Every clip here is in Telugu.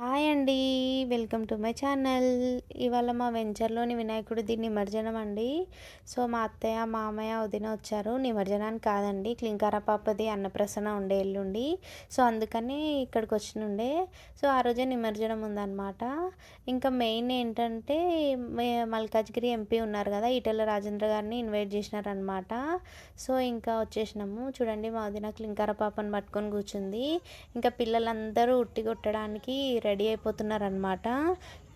Hi. హాయ్ అండి. Welcome to my channel. ఇవాళ మా వెంచర్లోని వినాయకుడు దీన్ని నిమజ్జనం అండి. సో మా అత్తయ్య మామయ్య వదిన వచ్చారు. నిమజ్జనానికి కాదండి. క్లింకార పాపది అన్నప్రసన్న ఉండే ఎల్లుండి. సో అందుకని ఇక్కడికి వచ్చినుండే. సో ఆ రోజే నిమజ్జనం ఉందన్నమాట. ఇంకా మెయిన్ ఏంటంటే మల్కాజ్గిరి ఎంపీ ఉన్నారు కదా ఈటెల రాజేంద్ర గారిని ఇన్వైట్ చేసినారనమాట సో ఇంకా వచ్చేసినాము. చూడండి మా వదిన క్లింకార పాపను పట్టుకొని కూర్చుంది. ఇంకా పిల్లలందరూ ఉట్టి కొట్టడానికి రెడీ అయిపోతున్నారనమాట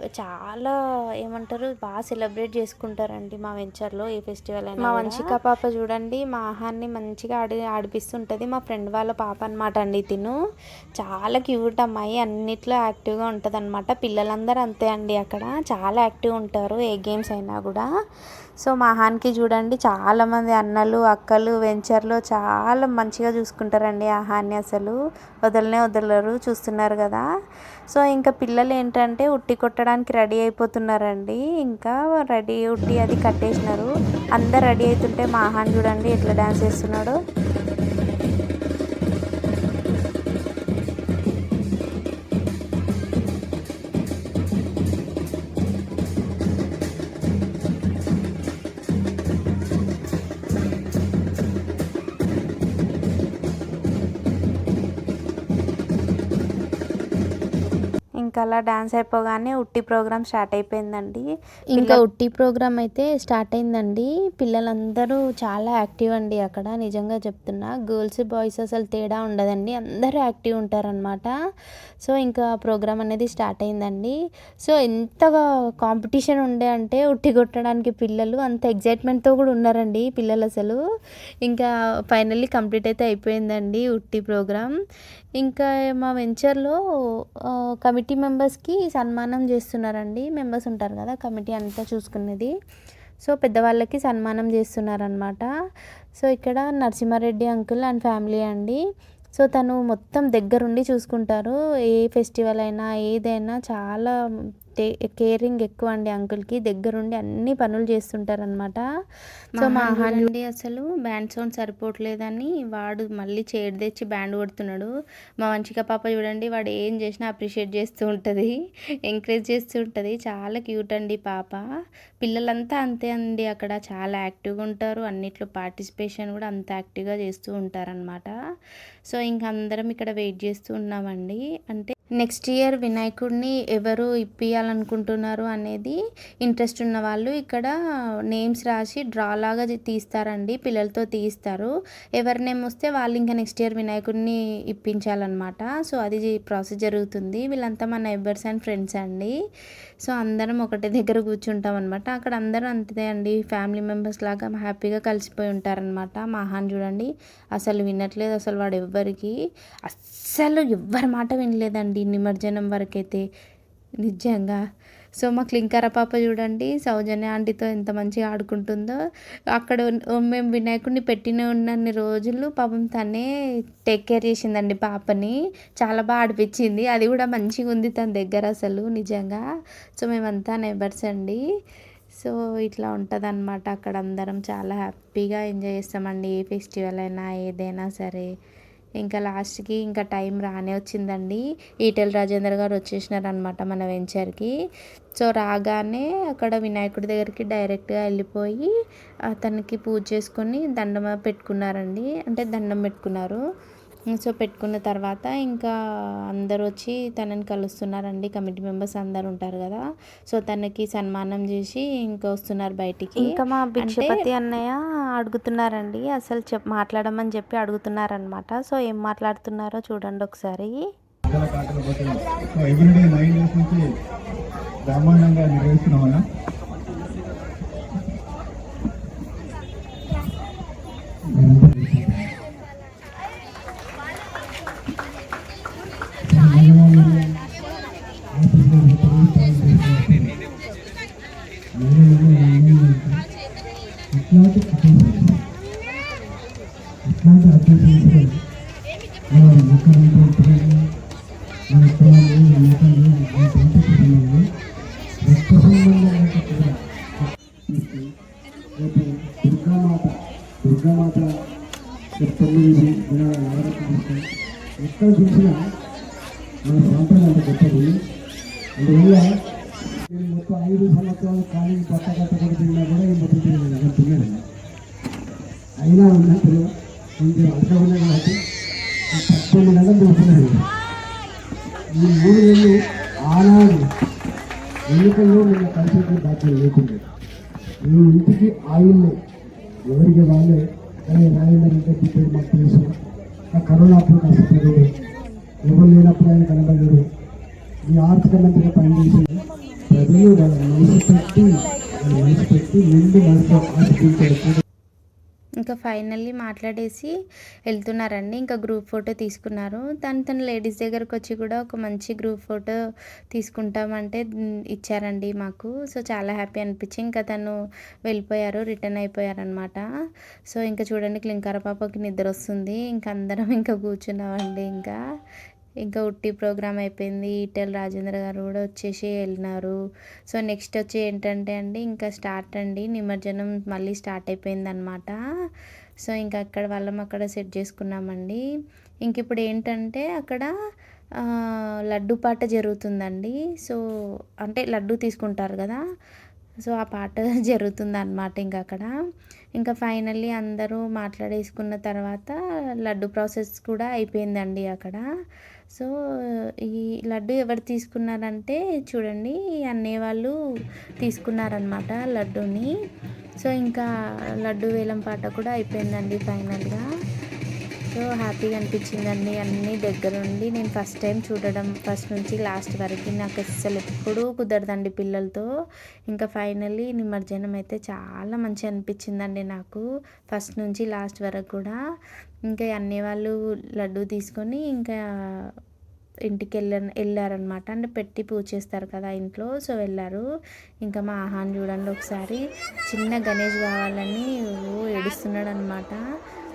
చాలా ఏమంటారు? బాగా సెలబ్రేట్ చేసుకుంటారండి మా వెంచర్లో ఏ ఫెస్టివల్ అయినా మా వంశిక పాప చూడండి మా ఆహాన్ని మంచిగా ఆడి ఆడిపిస్తుంటుంది. మా ఫ్రెండ్ వాళ్ళ పాప అనమాట అండి తిను చాలా క్యూట్ అమ్మాయి అన్నిట్లో యాక్టివ్గా ఉంటుంది అనమాట పిల్లలందరూ అంతే అండి అక్కడ. చాలా యాక్టివ్ ఉంటారు ఏ గేమ్స్ అయినా కూడా. సో మా ఆహాన్కి చూడండి చాలామంది అన్నలు అక్కలు వెంచర్లో చాలా మంచిగా చూసుకుంటారండి ఆహాన్ని అసలు. వదలనే వదలరు చూస్తున్నారు కదా. సో ఇంకా పిల్లలు ఏంటంటే ఉట్టి కొట్టడానికి రెడీ అయిపోతున్నారండి. ఇంకా రెడీ ఉట్టి అది కట్టేసినారు. అందరు రెడీ అవుతుంటే మా ఆహాన్ చూడండి ఎట్లా డాన్స్ చేస్తున్నాడు. ఇంకా అలా డాన్స్ అయిపోగానే ఉట్టి ప్రోగ్రామ్ స్టార్ట్ అయిపోయిందండి. ఇంకా ఉట్టి ప్రోగ్రామ్ అయితే స్టార్ట్ అయిందండి. పిల్లలందరూ చాలా యాక్టివ్ అండి అక్కడ నిజంగా చెప్తున్నా. గర్ల్స్ బాయ్స్ అసలు తేడా ఉండదండి. అందరూ యాక్టివ్ ఉంటారనమాట సో ఇంకా ప్రోగ్రామ్ అనేది స్టార్ట్ అయిందండి. సో ఎంతగా కాంపిటీషన్ ఉండే అంటే ఉట్టి కొట్టడానికి పిల్లలు అంత ఎగ్జైట్మెంట్తో కూడా ఉన్నారండి పిల్లలు అసలు. ఇంకా ఫైనల్లీ కంప్లీట్ అయితే అయిపోయిందండి ఉట్టి ప్రోగ్రామ్ ఇంకా మా వెంచర్లో కమిటీ మెంబర్స్కి సన్మానం చేస్తున్నారండి. మెంబర్స్ ఉంటారు కదా కమిటీ అంతా చూసుకునేది. సో పెద్దవాళ్ళకి సన్మానం చేస్తున్నారనమాట సో ఇక్కడ నరసింహారెడ్డి అంకుల్ అండ్ ఫ్యామిలీ అండి. సో తను మొత్తం దగ్గరుండి చూసుకుంటారు. ఏ ఫెస్టివల్ అయినా ఏదైనా చాలా టే కేరింగ్ ఎక్కువ అండి అంకుల్కి దగ్గరుండి అన్ని పనులు చేస్తుంటారనమాట సో మా నుండి అసలు బ్యాండ్ సౌండ్ సరిపోవట్లేదని వాడు మళ్ళీ చైర్ తెచ్చి బ్యాండ్ కొడుతున్నాడు. మా వంచిక పాప చూడండి వాడు ఏం చేసినా అప్రిషియేట్ చేస్తూ ఉంటుంది. ఎంకరేజ్ చేస్తూ ఉంటుంది. చాలా క్యూట్ అండి పాప. పిల్లలంతా అంతే అండి అక్కడ. చాలా యాక్టివ్గా ఉంటారు. అన్నిట్లో పార్టిసిపేషన్ కూడా అంత యాక్టివ్గా చేస్తూ ఉంటారనమాట సో ఇంక అందరం ఇక్కడ వెయిట్ చేస్తూ ఉన్నామండి. అంటే నెక్స్ట్ ఇయర్ వినాయకుడిని ఎవరు ఇప్పియాలనుకుంటున్నారు అనేది ఇంట్రెస్ట్ ఉన్న వాళ్ళు ఇక్కడ నేమ్స్ రాసి డ్రా లాగా తీస్తారండి పిల్లలతో తీస్తారు. ఎవరి నేమ్ వస్తే వాళ్ళు ఇంకా నెక్స్ట్ ఇయర్ వినాయకుడిని ఇప్పించాలన్నమాట. సో అది ప్రాసెస్ జరుగుతుంది. వీళ్ళంతా మన నైబర్స్ అండ్ ఫ్రెండ్స్ అండి. సో అందరం ఒకటే దగ్గర కూర్చుంటాం అనమాట అక్కడ అందరూ అంతే అండి. ఫ్యామిలీ మెంబర్స్ లాగా హ్యాపీగా కలిసిపోయి ఉంటారనమాట మహాన్ చూడండి. అసలు వినట్లేదు అసలు వాడు ఎవ్వరికి. అస్సలు ఎవ్వరి మాట వినలేదండి. నిమజ్జనం వరకైతే. నిజంగా. సో మా క్లింకర పాప చూడండి సౌజన్య ఆంటీతో ఎంత మంచిగా ఆడుకుంటుందో. అక్కడ మేము వినాయకుడిని పెట్టిన ఉన్నన్ని రోజులు పాపం తనే టేక్ కేర్ చేసిందండి పాపని. చాలా బాగా ఆడిపించింది. అది కూడా మంచిగా ఉంది తన దగ్గర అసలు నిజంగా. సో మేమంతా నైబర్స్ అండి. సో ఇట్లా ఉంటుంది అనమాట అక్కడ అందరం. చాలా హ్యాపీగా ఎంజాయ్ చేస్తామండి. ఏ ఫెస్టివల్ అయినా ఏదైనా సరే. ఇంకా లాస్ట్కి ఇంకా టైం రానే వచ్చిందండి. ఈటెల రాజేందర్ గారు వచ్చేసినారు అనమాట మన వెంచర్కి. సో రాగానే అక్కడ వినాయకుడి దగ్గరికి డైరెక్ట్గా వెళ్ళిపోయి అతనికి పూజ చేసుకొని దండం పెట్టుకున్నారండి. అంటే దండం పెట్టుకున్నారు. సో పెట్టుకున్న తర్వాత ఇంకా అందరూ వచ్చి తనని కలుస్తున్నారండి. కమిటీ మెంబర్స్ అందరు ఉంటారు కదా. సో తనకి సన్మానం చేసి ఇంకా వస్తున్నారు బయటికి. ఇంకా మా భిక్షపతి అన్నయ్య అడుగుతున్నారండి. అసలు చెప్ మాట్లాడమని చెప్పి అడుగుతున్నారనమాట సో ఏం మాట్లాడుతున్నారో చూడండి ఒకసారి. బ్రహ్మాండంగా నిర్వహిస్తున్నామన్నా దుర్గామాత దుర్గామాత తొమ్మిది ఎక్కడ చూసినా నెలలు చూస్తున్నారు ఈ మూడు నెలలు ఆనాడు ఎన్నికల్లో నిన్న కలిసి బాధ్యత లేకుండా. మీ ఇంటికి ఆయిల్ ఎవరికి వాళ్ళే? కానీ రాజేందర్ ఇంకా టికెట్ మాకు తెలుసు. ఆ కరోనా అప్పుడు కష్టపడేది ఎవరు లేనప్పుడు ఆయన కనబడ్డాడు ఈ ఆర్థిక మంత్రిగా పనిచేసింది ప్రజలు వాళ్ళ మనసు పెట్టి వాళ్ళ మనసు పెట్టి ముందు మనసు ఆశించారు ఇంకా ఫైనల్లీ మాట్లాడేసి వెళ్తున్నారండి. ఇంకా గ్రూప్ ఫోటో తీసుకున్నారు. తను తన లేడీస్ దగ్గరకు వచ్చి కూడా ఒక మంచి గ్రూప్ ఫోటో తీసుకుంటామంటే ఇచ్చారండి మాకు. సో చాలా హ్యాపీ అనిపించి ఇంకా తను వెళ్ళిపోయారు రిటర్న్ అయిపోయారనమాట సో ఇంకా చూడండి క్లింకార పాపకి నిద్ర వస్తుంది. ఇంకా అందరం ఇంకా కూర్చున్నామండి. ఇంకా ఇంకా ఉట్టి ప్రోగ్రామ్ అయిపోయింది. ఈటెల రాజేంద్ర గారు కూడా వచ్చేసి వెళ్ళినారు. సో నెక్స్ట్ వచ్చి ఏంటంటే అండి ఇంకా స్టార్ట్ అండి. నిమజ్జనం మళ్ళీ స్టార్ట్ అయిపోయింది అనమాట సో ఇంకా అక్కడ వాళ్ళం అక్కడ సెట్ చేసుకున్నామండి. ఇంక ఇప్పుడు ఏంటంటే అక్కడ లడ్డు పాట జరుగుతుందండి. సో అంటే లడ్డు తీసుకుంటారు కదా సో ఆ పాట జరుగుతుంది అనమాట ఇంకా అక్కడ. ఇంకా ఫైనల్లీ అందరూ మాట్లాడేసుకున్న తర్వాత లడ్డు ప్రాసెస్ కూడా అయిపోయిందండి అక్కడ. సో ఈ లడ్డు ఎవరు తీసుకున్నారంటే చూడండి ఈ అన్నయ్య వాళ్ళు తీసుకున్నారనమాట లడ్డూని. సో ఇంకా లడ్డు వేలం పాట కూడా అయిపోయిందండి ఫైనల్గా. సో హ్యాపీగా అనిపించిందండి అన్నీ దగ్గరుండి నేను ఫస్ట్ టైం చూడడం ఫస్ట్ నుంచి లాస్ట్ వరకు నాకు అస్సలు ఎప్పుడూ కుదరదండి పిల్లలతో. ఇంకా ఫైనల్లీ నిమజ్జనం అయితే చాలా మంచిగా అనిపించిందండి నాకు ఫస్ట్ నుంచి లాస్ట్ వరకు కూడా. ఇంకా అన్నీ వాళ్ళు లడ్డు తీసుకొని ఇంకా ఇంటికి వెళ్ళ వెళ్ళారనమాట అంటే పెట్టి పూజ చేస్తారు కదా ఇంట్లో సో వెళ్ళారు. ఇంకా మా ఆహాన్ చూడండి ఒకసారి. చిన్న గణేష్ కావాలని ఏడుస్తున్నాడు అనమాట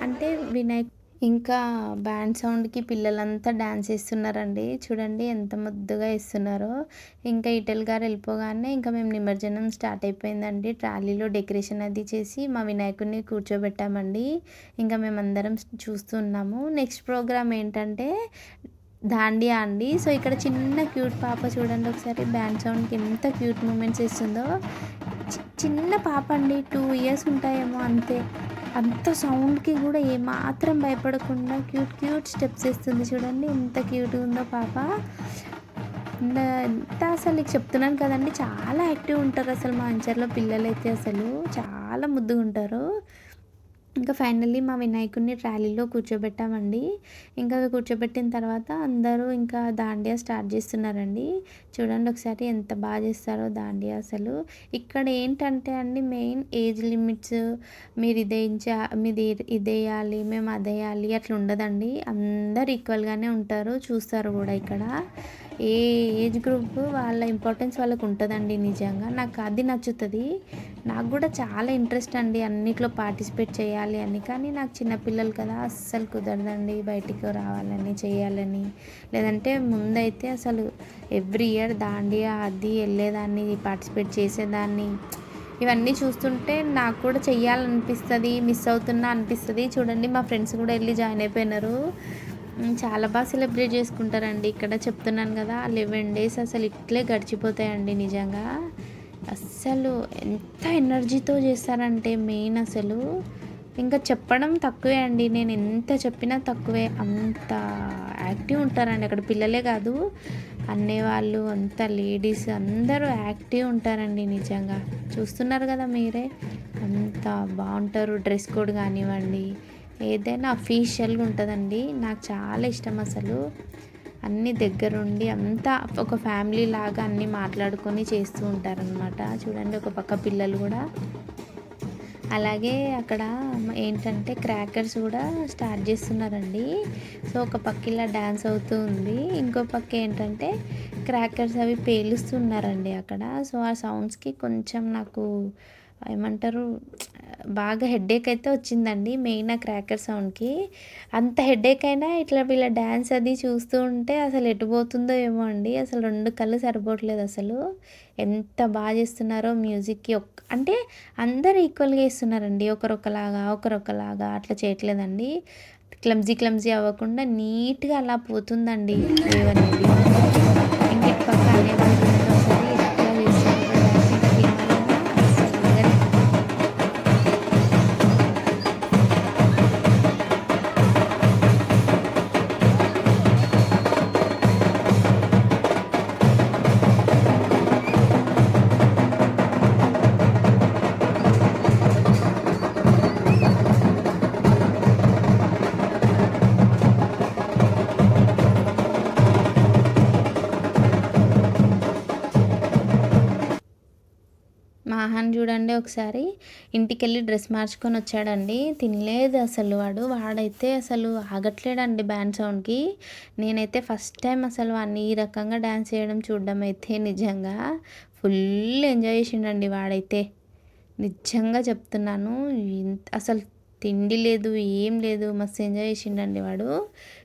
అంటే వినాయక్ ఇంకా బ్యాండ్ సౌండ్కి పిల్లలంతా డ్యాన్స్ వేస్తున్నారండి చూడండి ఎంత ముద్దుగా వేస్తున్నారో. ఇంకా ఇటల్ గారు వెళ్ళిపోగానే ఇంకా మేము నిమజ్జనం స్టార్ట్ అయిపోయిందండి. ట్రాలీలో డెకరేషన్ అది చేసి మా వినాయకుడిని కూర్చోబెట్టామండి. ఇంకా మేమందరం చూస్తున్నాము నెక్స్ట్ ప్రోగ్రామ్ ఏంటంటే దాండియా అండి. సో ఇక్కడ చిన్న క్యూట్ పాప చూడండి ఒకసారి. బ్యాండ్ సౌండ్కి ఎంత క్యూట్ మూమెంట్స్ ఇస్తుందో చి- చిన్న పాప అండి. టూ ఇయర్స్ ఉంటాయేమో అంతే. అంత సౌండ్కి కూడా ఏమాత్రం భయపడకుండా క్యూట్ క్యూట్ స్టెప్స్ వేస్తుంది చూడండి. ఎంత క్యూట్గా ఉందో పాప. ఎంత అసలు నీకు చెప్తున్నాను కదండి. చాలా యాక్టివ్ ఉంటారు అసలు మా అంచర్లో పిల్లలైతే అసలు. చాలా ముద్దుగా ఉంటారు ఇంకా ఫైనల్లీ మా వినాయకుడిని ట్రాలీలో కూర్చోబెట్టామండి. ఇంకా కూర్చోబెట్టిన తర్వాత అందరూ ఇంకా దాండియా స్టార్ట్ చేస్తున్నారండి. చూడండి ఒకసారి ఎంత బాగా చేస్తారో దాండియా అసలు. ఇక్కడ ఏంటంటే అండి మెయిన్ ఏజ్ లిమిట్స్ మీరు ఇదేయించా మీది ఇదేయాలి మేము అదేయాలి అట్లా ఉండదండి. అందరు ఈక్వల్గానే ఉంటారు చూస్తారు కూడా ఇక్కడ. ఏ ఏజ్ గ్రూప్ వాళ్ళ ఇంపార్టెన్స్ వాళ్ళకు ఉంటుందండి నిజంగా. నాకు అది నచ్చుతుంది. నాకు కూడా చాలా ఇంట్రెస్ట్ అండి అన్నిట్లో పార్టిసిపేట్ చేయాలి అని. కానీ నాకు చిన్నపిల్లలు కదా అస్సలు కుదరదండి బయటికి రావాలని చేయాలని. లేదంటే ముందైతే అసలు ఎవ్రీ ఇయర్ దాండియా అది వెళ్ళేదాన్ని పార్టిసిపేట్ చేసేదాన్ని. ఇవన్నీ చూస్తుంటే నాకు కూడా చెయ్యాలనిపిస్తుంది మిస్ అవుతున్నా అనిపిస్తుంది. చూడండి మా ఫ్రెండ్స్ కూడా వెళ్ళి జాయిన్ అయిపోయినారు. చాలా బాగా సెలబ్రేట్ చేసుకుంటారండి. ఇక్కడ చెప్తున్నాను కదా లెవెన్ డేస్ అసలు ఇట్లే గడిచిపోతాయండి నిజంగా. అస్సలు ఎంత ఎనర్జీతో చేస్తారంటే మెయిన్ అసలు. ఇంకా చెప్పడం తక్కువే అండి. నేను ఎంత చెప్పినా తక్కువే. అంత యాక్టివ్ ఉంటారండి. అక్కడ పిల్లలే కాదు అనేవాళ్ళు అంత లేడీస్ అందరూ యాక్టివ్ ఉంటారండి నిజంగా. చూస్తున్నారు కదా మీరే? అంత బాగుంటారు డ్రెస్ కోడ్ కానివ్వండి. ఏదైనా అఫీషియల్గా ఉంటుందండి. నాకు చాలా ఇష్టం అసలు. అన్ని దగ్గరుండి అంతా ఒక ఫ్యామిలీ లాగా అన్నీ మాట్లాడుకొని చేస్తూ ఉంటారనమాట చూడండి ఒక పక్క పిల్లలు కూడా. అలాగే అక్కడ ఏంటంటే క్రాకర్స్ కూడా స్టార్ట్ చేస్తున్నారండి. సో ఒక పక్క ఇలా డ్యాన్స్ అవుతూ ఉంది. ఇంకో పక్క ఏంటంటే క్రాకర్స్ అవి పేలుస్తున్నారండి అక్కడ. సో ఆ సౌండ్స్కి కొంచెం నాకు ఏమంటారు బాగా హెడేక్ అయితే వచ్చిందండి మెయిన్ ఆ క్రాకర్ సౌండ్కి అంత హెడేక్ అయినా ఇట్లా వీళ్ళ డ్యాన్స్ అది చూస్తూ ఉంటే అసలు ఎటు పోతుందో ఏమో అండి. అసలు రెండు కళ్ళు సరిపోవట్లేదు అసలు. ఎంత బాగా చేస్తున్నారో మ్యూజిక్కి ఒక్ అంటే అందరు ఈక్వల్గా ఇస్తున్నారండి ఒకరొకలాగా ఒకరొకలాగా అట్లా చేయట్లేదండి. క్లమ్జీ క్లమ్జీ అవ్వకుండా నీట్గా అలా పోతుందండి. వేవ్ అనేది ఇంకెట్ పక్క అనేవాళ్ళు ఒకసారి ఇంటికి వెళ్ళి డ్రెస్ మార్చుకొని వచ్చాడండి. తినలేదు అసలు వాడు. వాడైతే అసలు ఆగట్లేడండి బ్యాండ్ సౌండ్కి. నేనైతే ఫస్ట్ టైం అసలు వాడిని ఈ రకంగా డ్యాన్స్ చేయడం చూడడం అయితే నిజంగా ఫుల్ ఎంజాయ్ చేసిండండి వాడైతే. నిజంగా చెప్తున్నాను ఇంత- అసలు తిండి లేదు ఏం లేదు మస్తు ఎంజాయ్ చేసిండండి వాడు.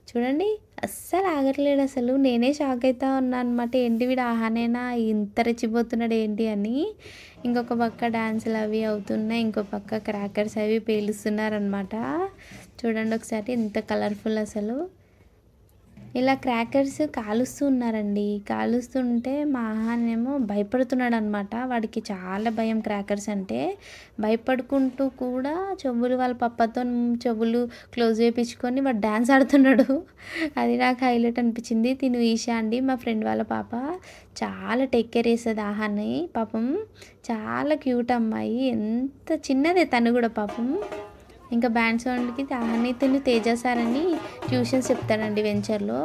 చూడండి అస్సలు ఆగట్లేడు అసలు. నేనే షాక్ అవుతా ఉన్నా అనమాట ఏంటి వీడు ఆహానేనా? ఇంత రెచ్చిపోతున్నాడు ఏంటి అని. ఇంకొక పక్క డాన్సులు అవి అవుతున్నాయి ఇంకో పక్క క్రాకర్స్ అవి పేలుస్తున్నారనమాట చూడండి ఒకసారి ఎంత కలర్ఫుల్ అసలు. ఇలా క్రాకర్స్ కాలుస్తూ ఉన్నారండి. కాలుస్తుంటే మా ఆహానేమో భయపడుతున్నాడు అనమాట వాడికి చాలా భయం క్రాకర్స్ అంటే. భయపడుకుంటూ కూడా చెవులు వాళ్ళ పప్పతో చెవులు క్లోజ్ చేయించుకొని వాడు డ్యాన్స్ ఆడుతున్నాడు. అది నాకు హైలైట్ అనిపించింది. తిను ఈషా అండి మా ఫ్రెండ్ వాళ్ళ పాప. చాలా టేక్ కేర్ చేసేది ఆహాన్ని పాపం చాలా క్యూట్ అమ్మాయి. ఎంత చిన్నదే తను కూడా పాపం. ఇంకా బ్యాండ్ సౌండ్కి అనితను తేజ సార్ అని ట్యూషన్స్ చెప్తాడండి వెంచర్లో.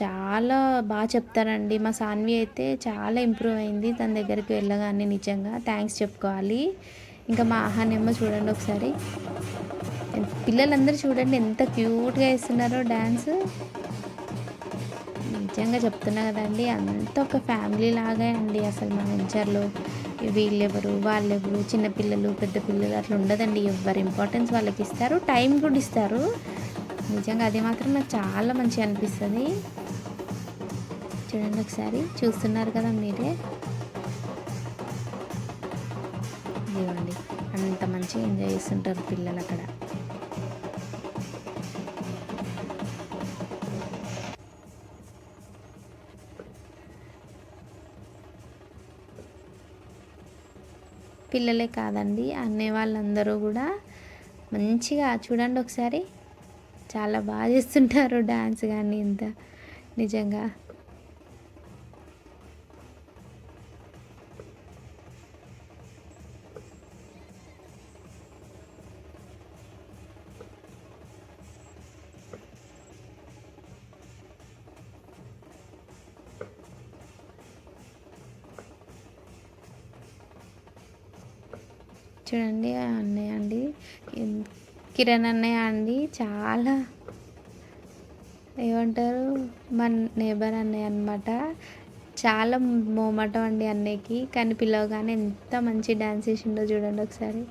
చాలా బాగా చెప్తారండి. మా సాన్వి అయితే చాలా ఇంప్రూవ్ అయింది. తన దగ్గరికి వెళ్ళగానే నిజంగా థ్యాంక్స్ చెప్పుకోవాలి. ఇంకా మా ఆహానేమో చూడండి ఒకసారి. పిల్లలందరూ చూడండి ఎంత క్యూట్గా వేస్తున్నారో డ్యాన్స్ నిజంగా చెప్తున్నా కదండి అంత ఒక ఫ్యామిలీ లాగా అండి అసలు మా వెంచర్లో వీళ్ళెవరు వాళ్ళెవరు చిన్నపిల్లలు పెద్ద పిల్లలు అట్లా ఉండదండి. ఎవరి ఇంపార్టెన్స్ వాళ్ళకి ఇస్తారు టైం కూడా ఇస్తారు. నిజంగా అది మాత్రం నాకు చాలా మంచిగా అనిపిస్తుంది. చూడండి ఒకసారి చూస్తున్నారు కదా మీరే. ఇవ్వండి అంత మంచిగా ఎంజాయ్ చేస్తుంటారు పిల్లలు అక్కడ. పిల్లలే కాదండి అనే వాళ్ళందరూ కూడా మంచిగా చూడండి ఒకసారి. చాలా బాగా చేస్తుంటారు డ్యాన్స్ కానీ ఇంత. నిజంగా. చూడండి అన్నయ్య అండి. కిరణ్ అన్నయ్య అండి. చాలా ఏమంటారు మన నేబర్ అన్నయ్య అనమాట చాలా మోమటం అండి అన్నయ్యకి. కానీ పిలవగానే ఎంత మంచి డ్యాన్స్ వేసిండో చూడండి ఒకసారి.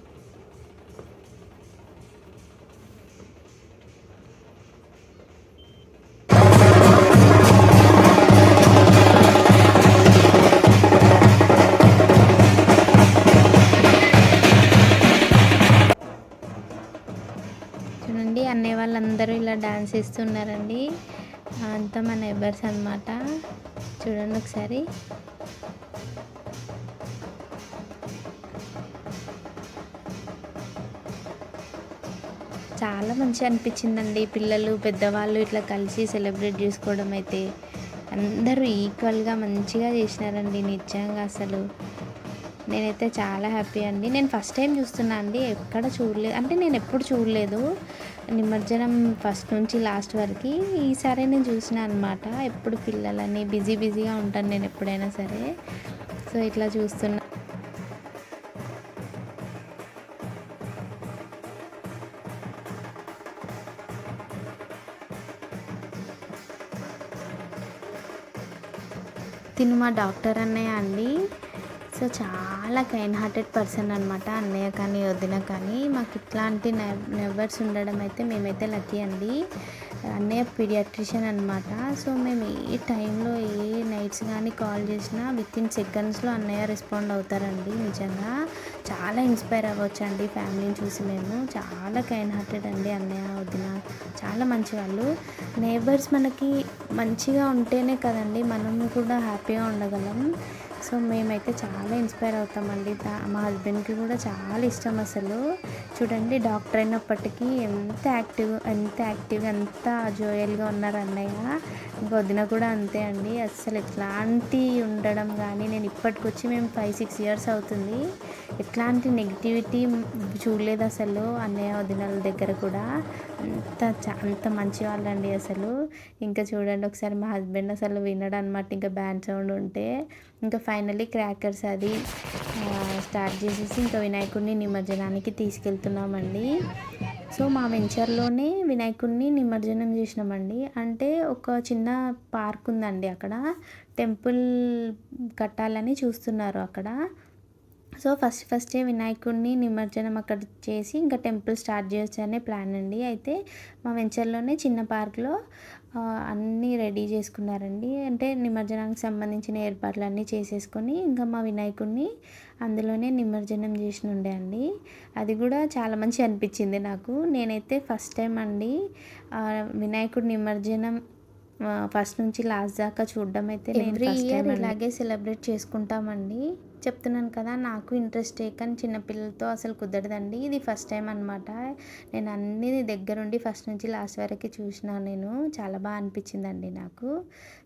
నివసిస్తున్నారండి చేస్తున్నారండి అంతా మా నైబర్స్ అనమాట చూడండి ఒకసారి. చాలా మంచిగా అనిపించిందండి. పిల్లలు పెద్దవాళ్ళు ఇట్లా కలిసి సెలబ్రేట్ చేసుకోవడం అయితే. అందరూ ఈక్వల్గా మంచిగా చేసినారండి నిజంగా అసలు. నేనైతే చాలా హ్యాపీ అండి. నేను ఫస్ట్ టైం చూస్తున్నా అండి. ఎక్కడ చూడలేదు. అంటే నేను ఎప్పుడు చూడలేదు. నిమజ్జనం ఫస్ట్ నుంచి లాస్ట్ వరకు ఈసారి నేను చూసిన అనమాట ఎప్పుడు పిల్లలని బిజీ బిజీగా ఉంటాను నేను ఎప్పుడైనా సరే. సో ఇట్లా చూస్తున్నా. తిను మా డాక్టర్ అన్నయ్య అండి. సో చాలా కైండ్ హార్టెడ్ పర్సన్ అనమాట అన్నయ్య కానీ వదిన కానీ. మాకు ఇట్లాంటి నెవర్స్ ఉండడం అయితే మేమైతే లక్కీ అండి. అన్నయ్య పీడియాట్రిషియన్ అనమాట సో మేము ఏ టైంలో ఏ నైట్స్ కానీ కాల్ చేసినా విత్ ఇన్ సెకండ్స్లో అన్నయ్య రెస్పాండ్ అవుతారండి నిజంగా. చాలా ఇన్స్పైర్ అవ్వచ్చు అండి ఫ్యామిలీని చూసి మేము. చాలా కైండ్ హార్టెడ్ అండి అన్నయ్య వదిన. చాలా మంచి వాళ్ళు నేబర్స్ మనకి మంచిగా ఉంటేనే కదండి మనం కూడా హ్యాపీగా ఉండగలం. సో మేమైతే చాలా ఇన్స్పైర్ అవుతామండి. మా హస్బెండ్కి కూడా చాలా ఇష్టం అసలు. చూడండి డాక్టర్ అయినప్పటికీ ఎంత యాక్టివ్ ఎంత యాక్టివ్గా ఎంత జోయల్గా ఉన్నారు అన్నయ్య. ఇంకా వదిన కూడా అంతే అండి. అసలు ఎట్లాంటి ఉండడం కానీ నేను ఇప్పటికొచ్చి మేము ఫైవ్ సిక్స్ ఇయర్స్ అవుతుంది. ఎట్లాంటి నెగిటివిటీ చూడలేదు అసలు అన్నయ్య వదినల దగ్గర కూడా. అంత చా- అంత మంచి వాళ్ళండి అసలు. ఇంకా చూడండి ఒకసారి మా హస్బెండ్ అసలు వినడనమాట ఇంకా బ్యాండ్ సౌండ్ ఉంటే ఇంకా ఫైనల్లీ క్రాకర్స్ అది స్టార్ట్ చేసేసి ఇంకా వినాయకుడిని నిమజ్జనానికి తీసుకెళ్తున్నామండి. సో మా వెంచర్లోనే వినాయకుడిని నిమజ్జనం చేసినామండి. అంటే ఒక చిన్న పార్క్ ఉందండి అక్కడ. టెంపుల్ కట్టాలని చూస్తున్నారు అక్కడ. సో ఫస్ట్ ఫస్టే వినాయకుడిని నిమజ్జనం అక్కడ చేసి ఇంకా టెంపుల్ స్టార్ట్ చేయొచ్చు అనే ప్లాన్ అండి. అయితే మా వెంచర్లోనే చిన్న పార్క్లో అన్నీ రెడీ చేసుకున్నారండి. అంటే నిమజ్జనానికి సంబంధించిన ఏర్పాట్లన్నీ చేసేసుకొని ఇంకా మా వినాయకుడిని అందులోనే నిమజ్జనం చేసి ఉండే అండి. అది కూడా చాలా మంచి అనిపించింది నాకు. నేనైతే ఫస్ట్ టైం అండి వినాయకుడి నిమజ్జనం ఫస్ట్ నుంచి లాస్ట్ దాకా చూడడం అయితే నేను ఫస్ట్ టైం ఇలాగే సెలబ్రేట్ చేసుకుంటామండి. చెప్తున్నాను కదా నాకు ఇంట్రెస్ట్ కానీ చిన్నపిల్లలతో అసలు కుదరదండి. ఇది ఫస్ట్ టైం అనమాట నేను అన్ని దగ్గరుండి ఫస్ట్ నుంచి లాస్ట్ వరకు చూసినా నేను. చాలా బాగా అనిపించిందండి నాకు.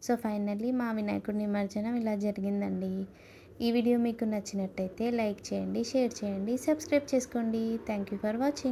సో ఫైనల్లీ మా వినాయకుడి నిమజ్జనం ఇలా జరిగిందండి. ఈ వీడియో మీకు నచ్చినట్టయితే లైక్ చేయండి షేర్ చేయండి సబ్స్క్రైబ్ చేసుకోండి. Thank you for watching